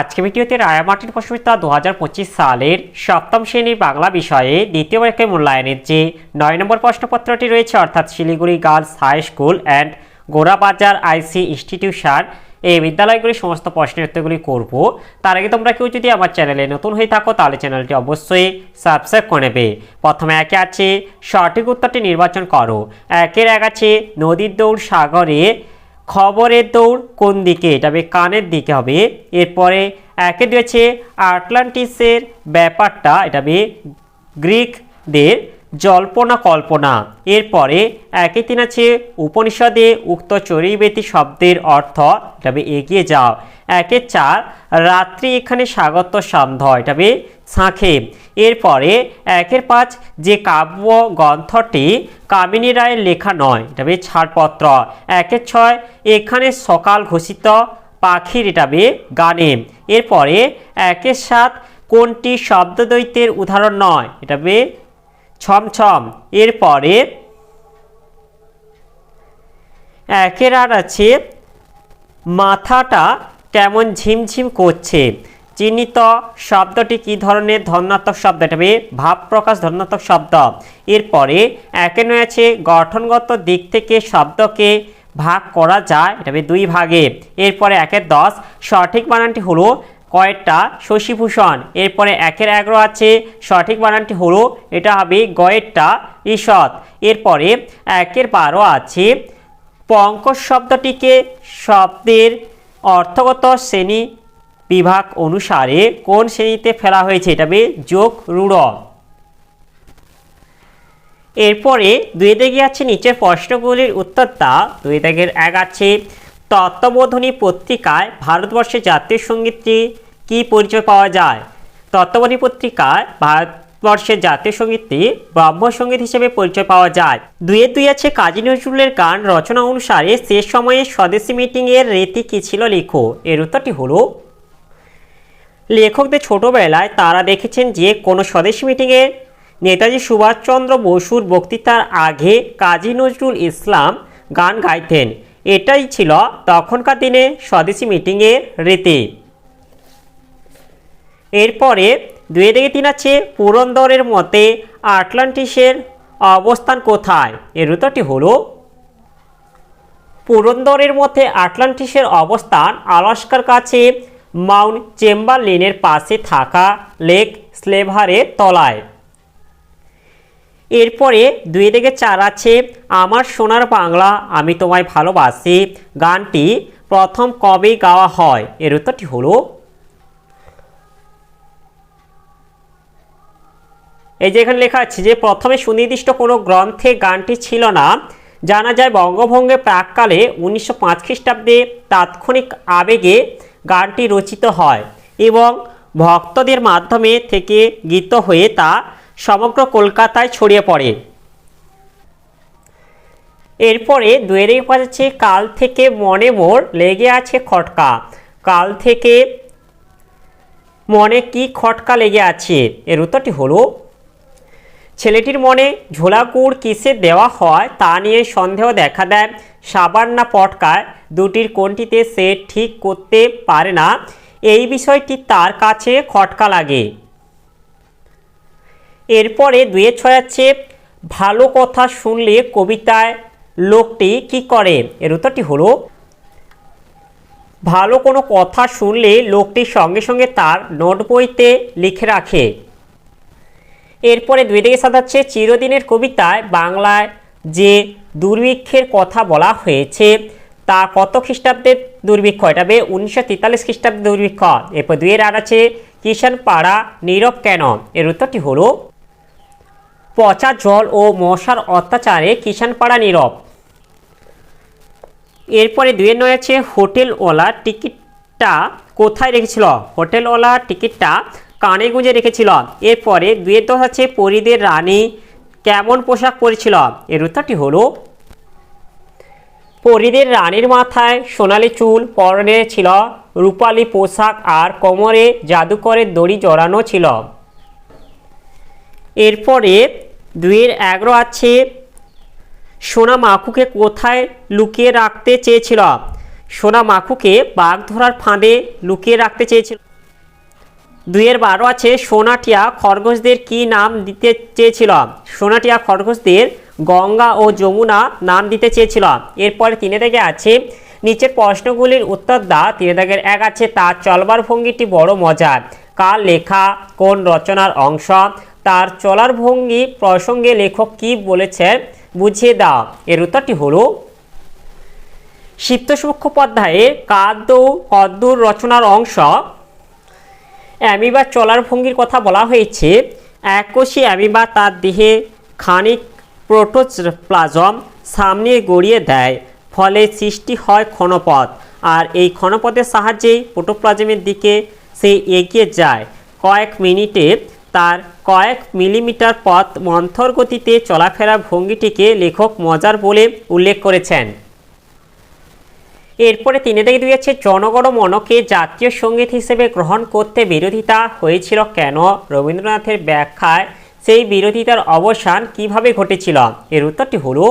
আজকে ভিডিওতে রায়ামাটির প্রশ্নবিদ্যা দু হাজার সালের সপ্তম শ্রেণির বাংলা বিষয়ে দ্বিতীয় বর্ষের মূল্যায়নের যে নয় নম্বর প্রশ্নপত্রটি রয়েছে, অর্থাৎ Siliguri girls high school and Gorabazar IC institution, এই বিদ্যালয়গুলির সমস্ত প্রশ্নের উত্তরগুলি করব। তার আগে তোমরা কেউ যদি আমার চ্যানেলে নতুন হয়ে থাকো, তাহলে চ্যানেলটি অবশ্যই সাবস্ক্রাইব করে নেবে। প্রথমে একে আছে, সঠিক উত্তরটি নির্বাচন করো। একের এক আছে, নদীর দৌড় সাগরে খবরের দৌড় কোন দিকে? এটা হবে কানের দিকে হবে। এরপরে একে দিয়েছে আটলান্টিসের ব্যাপারটা, এটা হবে গ্রিকদের জল্পনা কল্পনা। এরপরে একে তিন আছে উপনিষদে উক্ত চরিবেতি শব্দের অর্থ এটা এগিয়ে যাও। একে চার, রাত্রি এখানে স্বাগত সান্ধ্য এটা শাঁখে এরপরে একের পাঁচ, যে কাব্য গ্রন্থটি কামিনী রায়ের লেখা নয় এটা হবে ছাড়পত্র। একের ছয়, এখানে সকাল ঘোষিত পাখির এটা হবে গানে। এরপরে একের সাত, কোনটি শব্দদ্বৈতের উদাহরণ নয় এটা হবে ছমছম। এরপরে একের আর আছে, মাথাটা কেমন ঝিমঝিম করছে? চিহ্নিত শব্দটি কি ধরনের ধনাত্মক শব্দ? এটা ভাব প্রকাশ ধনাত্মক শব্দ। এরপরে একে নয় আছে, গঠনগত দিক থেকে শব্দকে ভাগ করা যায়, এটা দুই ভাগে। এরপরে একের দশ, সঠিক বানানটি হলো কয়েকটা শশীভূষণ। এরপরে একের এগারো আছে, সঠিক বানানটি হলো, এটা হবে গয়েরটা ঈষৎ। এরপরে একের বারো আছে, পঙ্কজ শব্দটিকে শব্দের অর্থগত শ্রেণি বিভাগ অনুসারে কোন শ্রেণীতে ফেলা হয়েছে? এটা হবে যোগ রূঢ়। এরপরে দুই দাগে আছে, নিচের প্রশ্নগুলির উত্তরটা দুই দাগের এক আছে। তত্ত্ববোধনী পত্রিকায় ভারতবর্ষের জাতীয় সঙ্গীতটি কি পরিচয় পাওয়া যায়? তত্ত্ববোধনী পত্রিকায় ভারতবর্ষের জাতীয় সঙ্গীতটি ব্রহ্মসঙ্গীত হিসেবে পরিচয় পাওয়া যায়। দুয়ে দুই আছে কাজী নজরুলের গান রচনা অনুসারে শেষ সময়ে স্বদেশী মিটিংয়ের রীতি কী ছিল লেখো? এর উত্তরটি হলো, লেখকদের ছোটবেলায় তারা দেখেছেন যে কোনো স্বদেশী মিটিংয়ে নেতাজি সুভাষচন্দ্র বসুর বক্তৃতার আগে কাজী নজরুল ইসলাম গান গাইতেন। এটাই ছিল তখনকার দিনে স্বদেশী মিটিংয়ের রীতি। এরপরে দুই দিকে তিন আছে পুরন্দরের মতে আটলান্টিসের অবস্থান কোথায়? এর উত্তরটি হলো পুরন্দরের মধ্যে আটলান্টিসের অবস্থান আলাস্কার কাছে মাউন্ট চেম্বারলিনের পাশে থাকা লেক স্লেভারের তলায়। এরপরে দুই দিকে চার আছে, আমার সোনার বাংলা, আমি তোমায় ভালোবাসি, গানটি প্রথম কবে গাওয়া হয়? এর উত্তরটি হলো এই যে এখানে লেখা আছে যে প্রথমে সুনির্দিষ্ট কোনো গ্রন্থে গানটি ছিল না, জানা যায় বঙ্গভঙ্গে প্রাককালে উনিশশো পাঁচ খ্রিস্টাব্দে তাৎক্ষণিক আবেগে গানটি রচিত হয় এবং ভক্তদের মাধ্যমে থেকে গীত হয়ে তা সমগ্র কলকাতায় ছড়িয়ে পড়ে। এরপরে দুয়ের পাচ্ছে কাল থেকে মনে মোর লেগে আছে খটকা, কাল থেকে মনে কি খটকা লেগে আছে? এর উত্তরটি হলো ছেলেটির মনে ঝোলা গুড় কিসে দেওয়া হয় তা নিয়ে সন্দেহ দেখা দেয়। সাবান না পটকায় দুটির কোনটিতে সে ঠিক করতে পারে না, এই বিষয়টি তার কাছে খটকা লাগে। এরপরে দুয়ে ছয়াচ্ছে ভালো কথা শুনলে কবিতায় লোকটি কি করে? এর উত্তরটি হলো, ভালো কোনো কথা শুনলে লোকটি সঙ্গে সঙ্গে তার নোট বইতে লিখে রাখে। এরপরে দিকে সাজাচ্ছে চিরদিনের কবিতায় বাংলায় যে দুর্ভিক্ষের কথা বলা হয়েছে তা কত খ্রিস্টাব্দের দুর্ভিক্ষ? এটা হবে উনিশশো তেতাল্লিশ খ্রিস্টাব্দের দুর্ভিক্ষ। এরপর দুইয়ের আর আছে কিষান পাড়া নীরব কেন? এর উত্তরটি হলো, পচা জল ও মশার অত্যাচারে কিষানপাড়া নীরব। এরপরে দুয়ের নয় আছে, হোটেলওয়ালা টিকিটটা কোথায় রেখেছিল? হোটেলওয়ালা টিকিটটা কানে গুঁজে রেখেছিল। এরপরে দুয়ের দশ আছে পরিদের রানী কেমন পোশাক পরেছিল? এর উত্তরটি হলো, পরিদের রানীর মাথায় সোনালি চুল পরনে ছিল, রূপালি পোশাক আর কোমরে জাদুকরের দড়ি জড়ানো ছিল। এরপরে দুইয়ের এগারো আছে সোনা মাকুকে কোথায় লুকিয়ে রাখতে চেয়েছিল? সোনা মাখুকে বাঘ ধরার ফাঁদে লুকিয়ে রাখতে চেয়েছিল। দুইয়ের বারো আছে, সোনাটিয়া খরগোশদের কি নাম দিতে চেয়েছিল? সোনাটিয়া খরগোশদের গঙ্গা ও যমুনা নাম দিতে চেয়েছিল। এরপরে তিনে থেকে আছে, নিচের প্রশ্নগুলির উত্তর দা। তিনে দাগের এক আছে তার চলবার ভঙ্গিটি বড় মজার কার লেখা? কোন রচনার অংশ? তার চলার ভঙ্গি প্রসঙ্গে লেখক কি বলেছেন বুঝিয়ে দাও। এর উত্তরটি হলো সিপ্ত মুখোপাধ্যায়ের কাদ্য কদ্দুর রচনার অংশ অ্যামিবার চলার ভঙ্গির কথা বলা হয়েছে। এককোষী অ্যামিবা তার দেহে খানিক প্রোটোপ্লাজম সামনে গড়িয়ে দেয়, ফলে সৃষ্টি হয় ক্ষণপথ। আর এই ক্ষণপথের সাহায্যেই প্রোটোপ্লাজমের দিকে সে এগিয়ে যায়। কয়েক মিনিটে তার কয়েক মিলিমিটার পথ মন্থর গতিতে চলাফেরা ভঙ্গিটিকে লেখক মজার বলে উল্লেখ করেছেন। এরপরে তিনি দেখে দিয়েছে জনগণ মনকে জাতীয় সংগীত হিসেবে গ্রহণ করতে বিরোধিতা হয়েছিল কেন? রবীন্দ্রনাথের ব্যাখ্যায় সেই বিরোধিতার অবসান কীভাবে ঘটেছিল? এর উত্তরটি হলো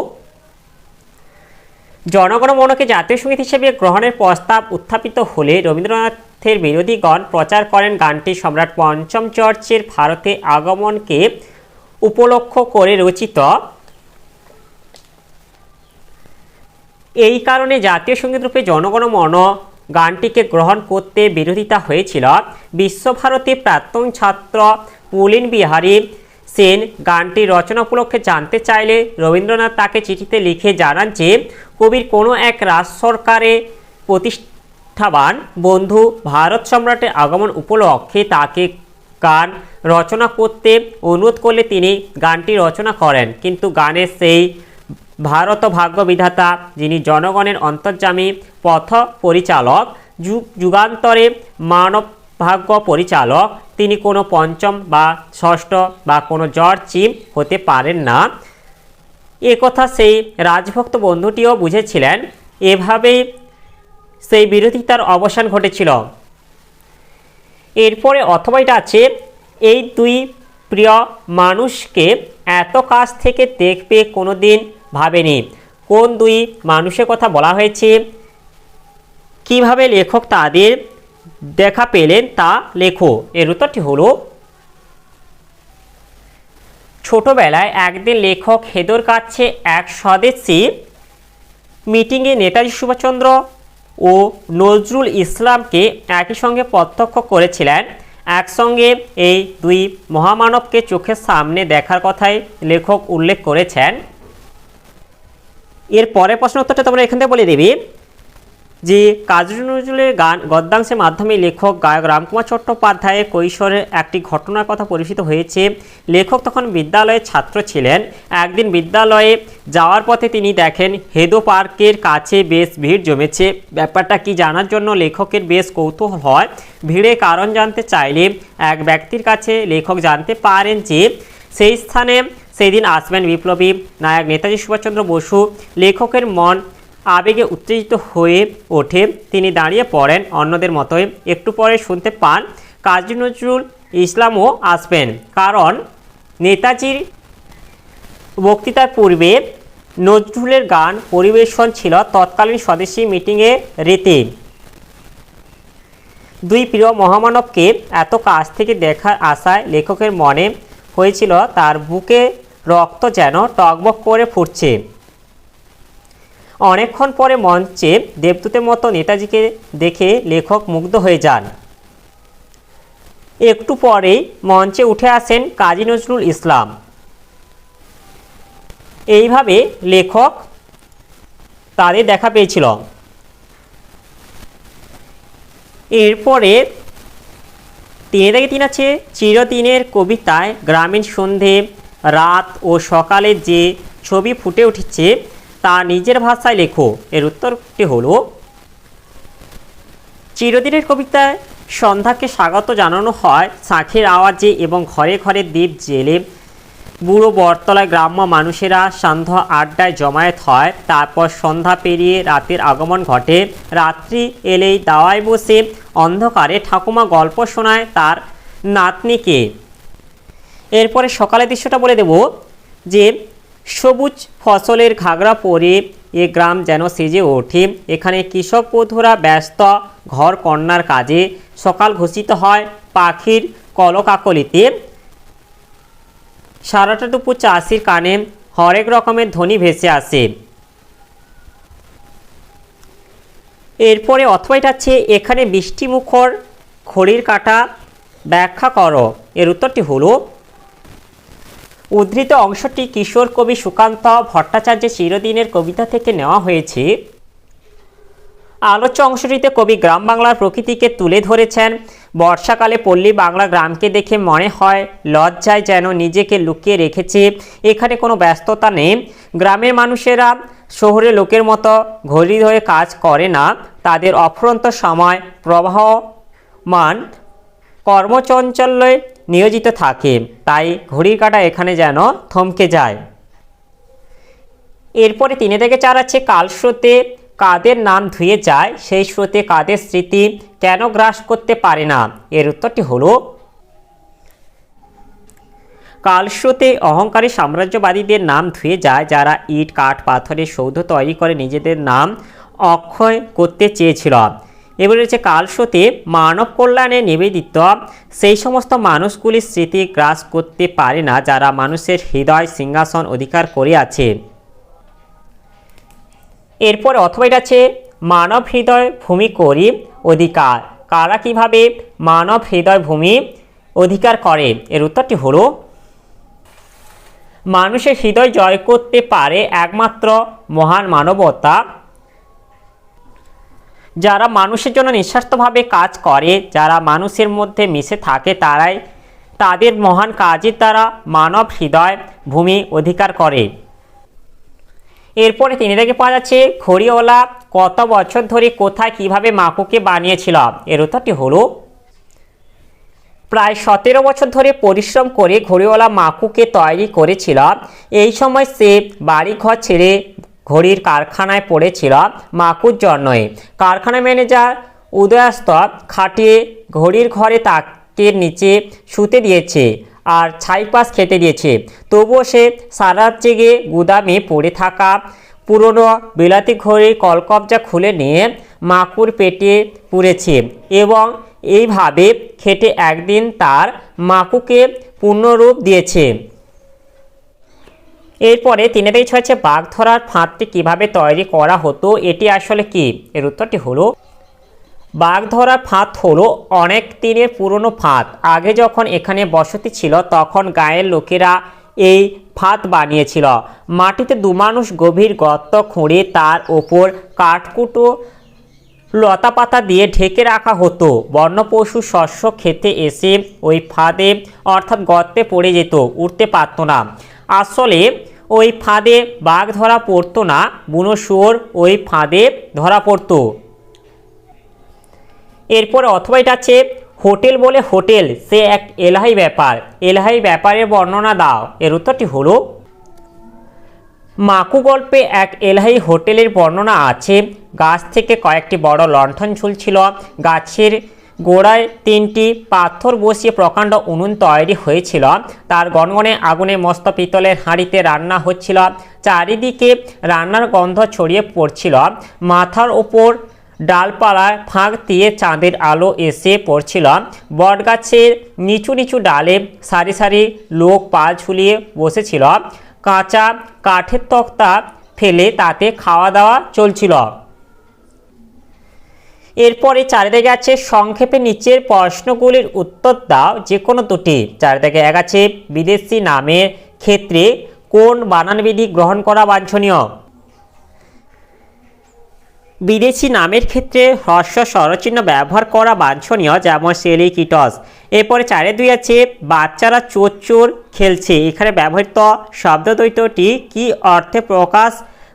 জনগণ মনকে জাতীয় সংগীত হিসেবে গ্রহণের প্রস্তাব উত্থাপিত হলে রবীন্দ্রনাথের বিরোধীগণ প্রচার করেন গানটি। সম্রাট পঞ্চম চর্চের ভারতে আগমনকে উপলক্ষ করে রচিত এই কারণে জাতীয় সংগীত রূপে জনগণ মন গানটিকে গ্রহণ করতে বিরোধিতা হয়েছিল। বিশ্বভারতী প্রাক্তন ছাত্র পুলিন বিহারী সেন গানটি রচনা উপলক্ষে জানতে চাইলে রবীন্দ্রনাথ তাকে চিঠিতে লিখে জানান যে, কবির কোনো এক রাজ সরকারে প্রতিষ্ঠাবান বন্ধু ভারত সম্রাটের আগমন উপলক্ষে তাকে গান রচনা করতে অনুরোধ করলে তিনি গানটি রচনা করেন। কিন্তু গানের সেই ভারত ভাগ্য বিধাতা যিনি জনগণের অন্তর্যামী পথ পরিচালক যুগ যুগান্তরে মানব ভাগ্য পরিচালক, তিনি কোনো পঞ্চম বা ষষ্ঠ বা কোনো জর্জ চিম হতে পারেন না। এ কথা সেই রাজভক্ত বন্ধুটিও বুঝেছিলেন। এভাবেই সেই বিরোধিতার অবসান ঘটেছিল। এরপরে অথবা এটা আছে, এই দুই প্রিয় মানুষকে এত কাছ থেকে দেখবে কোনো দিন ভাবেনি। কোন দুই মানুষের কথা বলা হয়েছে? কীভাবে লেখক তাদের দেখা পেলেন তা লেখো। এর উত্তরটি হলো, ছোটবেলায় একদিন লেখক হেদর কাছে এক স্বদেশী মিটিংয়ে নেতাজি সুভাষচন্দ্র ও নজরুল ইসলামকে একই সঙ্গে প্রত্যক্ষ করেছিলেন। একসঙ্গে এই দুই মহামানবকে চোখের সামনে দেখার কথাই লেখক উল্লেখ করেছেন। এর পরের প্রশ্ন উত্তরটা তোমরা এখান থেকে বলে দেবে, যে কাজী নজরুলের গান গদ্যাংশের মাধ্যমে লেখক গায়ক রামকুমার চট্টোপাধ্যায়ের কৈশোরের একটি ঘটনার কথা পরিচিত হয়েছে। লেখক তখন বিদ্যালয়ের ছাত্র ছিলেন। একদিন বিদ্যালয়ে যাওয়ার পথে তিনি দেখেন হেদো পার্কের কাছে বেশ ভিড় জমেছে। ব্যাপারটা কি জানার জন্য লেখকের বেশ কৌতূহল হয়। ভিড়ে কারণ জানতে চাইলে এক ব্যক্তির কাছে লেখক জানতে পারেন যে, সেই স্থানে সেই দিন আসবেন বিপ্লবী নায়ক নেতাজি সুভাষচন্দ্র বসু। লেখকের মন আবেগে উত্তেজিত হয়ে ওঠে। তিনি দাঁড়িয়ে পড়েন অন্যদের মতোই। একটু পরে শুনতে পান কাজী নজরুল ইসলামও আসবেন। কারণ নেতাজির বক্তৃতার পূর্বে নজরুলের গান পরিবেশন ছিল তৎকালীন স্বদেশী মিটিংয়ে রীতি। দুই প্রিয় মহামানবকে এত কাছ থেকে দেখার আশায় লেখকের মনে হয়েছিল তার বুকে রক্ত যেন টকবক করে ফুটছে। অনেকক্ষণ পরে মঞ্চে দেবদূতের মতো নেতাজিকে দেখে লেখক মুগ্ধ হয়ে যান। একটু পরেই মঞ্চে উঠে আসেন কাজী নজরুল ইসলাম। এইভাবে লেখক তাদের দেখা পেয়েছিল। এরপরে তিনে থেকে তিন আছে, চিরদিনের কবিতায় গ্রামীণ সন্ধে, রাত ও সকালে যে ছবি ফুটে উঠেছে, তা নিজের ভাষায় লেখো। এর উত্তরটি হলো, চিরদিনের কবিতায় সন্ধ্যাকে স্বাগত জানানো হয় শাঁখের আওয়াজে এবং ঘরে ঘরে দ্বীপ জেলে। বুড়ো বটতলায় গ্রাম্য মানুষেরা সন্ধ্যা আড্ডায় জমায়েত হয়। তারপর সন্ধ্যা পেরিয়ে রাতের আগমন ঘটে। রাত্রি এলেই দাওয়ায় বসে অন্ধকারে ঠাকুমা গল্প শোনায় তার নাতনিকে। এরপরে সকালের দৃশ্যটা বলে দেব যে, সবুজ ফসলের ঘাগরা পরে এ গ্রাম যেন সেজে ওঠে। এখানে কৃষক বধুরা ব্যস্ত, ঘর কন্যার কাজে। সকাল ঘোষিত হয় পাখির কলকাকলিতে। সারাটা দুপুর চাষির কানে হরেক রকমের ধ্বনি ভেসে আসে। এরপরে অথবা এটা হচ্ছে, এখানে বৃষ্টিমুখর খড়ির কাটা ব্যাখ্যা করো। এর উত্তরটি হলো, উদ্ধৃত অংশটি কিশোর কবি সুকান্ত ভট্টাচার্যের চিরদিনের কবিতা থেকে নেওয়া হয়েছে। আলোচ্য অংশটিতে কবি গ্রাম বাংলার প্রকৃতিকে তুলে ধরেছেন। বর্ষাকালে পল্লী বাংলা গ্রামকে দেখে মনে হয়, লজ্জায় যেন নিজেকে লুকিয়ে রেখেছে। এখানে কোনো ব্যস্ততা নেই। গ্রামের মানুষেরা শহরে লোকের মতো ঘড়ি ধরে কাজ করে না। তাদের অফুরন্ত সময় প্রবাহমান কর্মচঞ্চল্যে নিয়োজিত থাকে। তাই ঘড়ির কাঁটা এখানে যেন থমকে যায়। এরপরে তিনে থেকে চার আছে কাল স্রোতে কাদের নাম ধুয়ে যায় সেই স্রোতে কাদের স্মৃতি কেন গ্রাস করতে পারে না? এর উত্তরটি হলো কালস্রোতে অহংকারী সাম্রাজ্যবাদীদের নাম ধুয়ে যায় যারা ইট, কাঠ, পাথরের সৌধ তৈরি করে নিজেদের নাম অক্ষয় করতে চেয়েছিল। এবার রয়েছে কালস্রোতে মানব কল্যাণে নিবেদিত। সেই সমস্ত মানুষগুলির স্মৃতি গ্রাস করতে পারে না যারা মানুষের হৃদয় সিংহাসন অধিকার করে আছে। এরপরে অথবা এটা আছে মানব হৃদয় ভূমি করি অধিকার। কারা কীভাবে মানব হৃদয় ভূমি অধিকার করে? এর উত্তরটি হলো, মানুষের হৃদয় জয় করতে পারে একমাত্র মহান মানবতা। যারা মানুষের জন্য নিঃস্বার্থভাবে কাজ করে, যারা মানুষের মধ্যে মিশে থাকে, তারাই তাদের মহান কাজের দ্বারা মানব হৃদয় ভূমি অধিকার করে। এরপরে তিনি থেকে পাওয়া যাচ্ছে, ঘড়িওয়ালা কত বছর ধরে কোথায় কীভাবে মাকুকে বানিয়েছিল। এর উত্তরটি হলো, প্রায় সতেরো বছর ধরে পরিশ্রম করে ঘড়িওয়ালা মাকুকে তৈরি করেছিল। এই সময় সে বাড়িঘর ছেড়ে ঘড়ির কারখানায় পড়েছিল মাকুর জন্যই কারখানা ম্যানেজার উদয়াস্ত খাটিয়ে ঘড়ির ঘরে তাকের নিচে শুতে দিয়েছে। আর ছাই ছাইপাস খেতে দিয়েছে। তবুও সে সারা জেগে গুদামে পড়ে থাকা পুরনো বিলাতি ঘড়ির কলকবজা খুলে নিয়ে মাকুর পেটে পুড়েছে এবং এইভাবে খেটে একদিন তার মাকুকে পূর্ণরূপ দিয়েছে। এরপরে তিনে তেইশ হচ্ছে বাঘ ধরার ফাঁদটি কীভাবে তৈরি করা হতো, এটি আসলে কি? এর উত্তরটি হলো বাঘ ধরার ফাঁদ হলো অনেক দিনের পুরনো ফাঁদ। আগে যখন এখানে বসতি ছিল, তখন গায়ের লোকেরা এই ফাঁদ বানিয়েছিল। মাটিতে দু মানুষ গভীর গর্ত খুঁড়ে তার ওপর কাঠকুটো লতা পাতা দিয়ে ঢেকে রাখা হতো। বন্যপশু শস্য খেতে এসে ওই ফাঁদে, অর্থাৎ গর্তে পড়ে যেত উঠতে পারত না। আসলে ওই ফাঁদে বাঘ ধরা পড়তো না, বুনো শুয়োর ওই ফাঁদে ধরা পড়তো। এরপরে অথবা এটা আছে হোটেল বলে হোটেল, সে এক এলাহি ব্যাপার। এলাহি ব্যাপারের বর্ণনা দাও। এর উত্তরটি হলো, মাকু গল্পে এক এলাহি হোটেলের বর্ণনা আছে। গাছ থেকে কয়েকটি বড় লণ্ঠন ঝুলছিল। গাছের গোড়ায় তিনটি পাথর বসিয়ে প্রকাণ্ড উনুন তৈরি হয়েছিল। তার গনগনে আগুনে মস্ত পিতলের হাঁড়িতে রান্না হচ্ছিল। চারিদিকে রান্নার গন্ধ ছড়িয়ে পড়ছিল। মাথার ওপর ডালপালায় ফাঁক দিয়ে চাঁদের আলো এসে পড়ছিল। বটগাছের নিচু নিচু ডালে সারি সারি লোক পা ঝুলিয়ে বসেছিল। কাঁচা কাঠের তক্তা ফেলে তাতে খাওয়া দাওয়া চলছিল। এরপরে চারিদিকে আছে সংক্ষেপে নিচের প্রশ্নগুলির উত্তর দাও যে কোনো দুটি। চারিদিকে এক আছে, বিদেশি নামের ক্ষেত্রে কোন বানানবিধি গ্রহণ করা বাঞ্ছনীয়? বিদেশি নামের ক্ষেত্রে হ্রস্ব স্বরচিহ্ন ব্যবহার করা বাঞ্ছনীয়, যেমন সেলিকিটস। এরপরে চারে দুই আছে, বাচ্চারা চোর চোর খেলছে। এখানে ব্যবহৃত শব্দদ্বৈতটি কি অর্থে প্রকাশ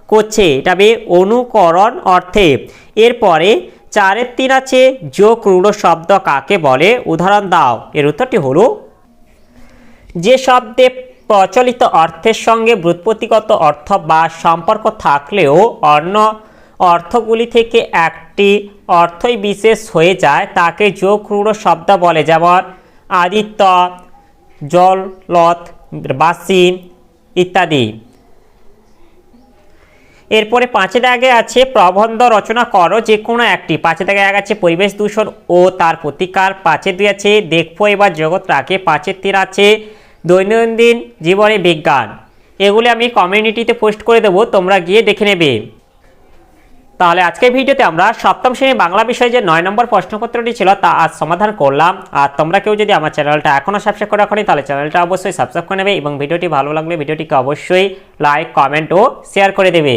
করছে? এটা অনুকরণ অর্থে। এরপরে চারের তিন আছে, যোগ রূঢ় শব্দ কাকে বলে? উদাহরণ দাও। এর উত্তরটি হলো, যে শব্দে প্রচলিত অর্থের সঙ্গে ব্যুৎপত্তিগত অর্থ বা সম্পর্ক থাকলেও অন্য অর্থগুলি থেকে একটি অর্থই বিশেষ হয়ে যায়, তাকে যোগ শব্দ বলে। যেমন আদিত্য জললত বাসি ইত্যাদি। এরপরে পাঁচে দাগে আছে, প্রবন্ধ রচনা করো যে কোনো একটি। পাঁচে দাগে এক আছে, পরিবেশ দূষণ ও তার প্রতিকার। পাঁচের দুই আছে দেখব এবার জগৎ রাখে। পাঁচের তিন আছে, দৈনন্দিন জীবনে বিজ্ঞান। এগুলি আমি কমিউনিটিতে পোস্ট করে দেবো, তোমরা গিয়ে দেখে নেবে। তাহলে আজকের ভিডিওতে আমরা সপ্তম শ্রেণি বাংলা বিষয়ে যে নয় নম্বর প্রশ্নপত্রটি ছিল তা আজ সমাধান করলাম। আর তোমরা কেউ যদি আমার চ্যানেলটা এখনও সাবস্ক্রাইব করে রাখনি তাহলে চ্যানেলটা অবশ্যই সাবস্ক্রাইব করে নেবে এবং ভিডিওটি ভালো লাগলে ভিডিওটিকে অবশ্যই লাইক, কমেন্ট ও শেয়ার করে দেবে।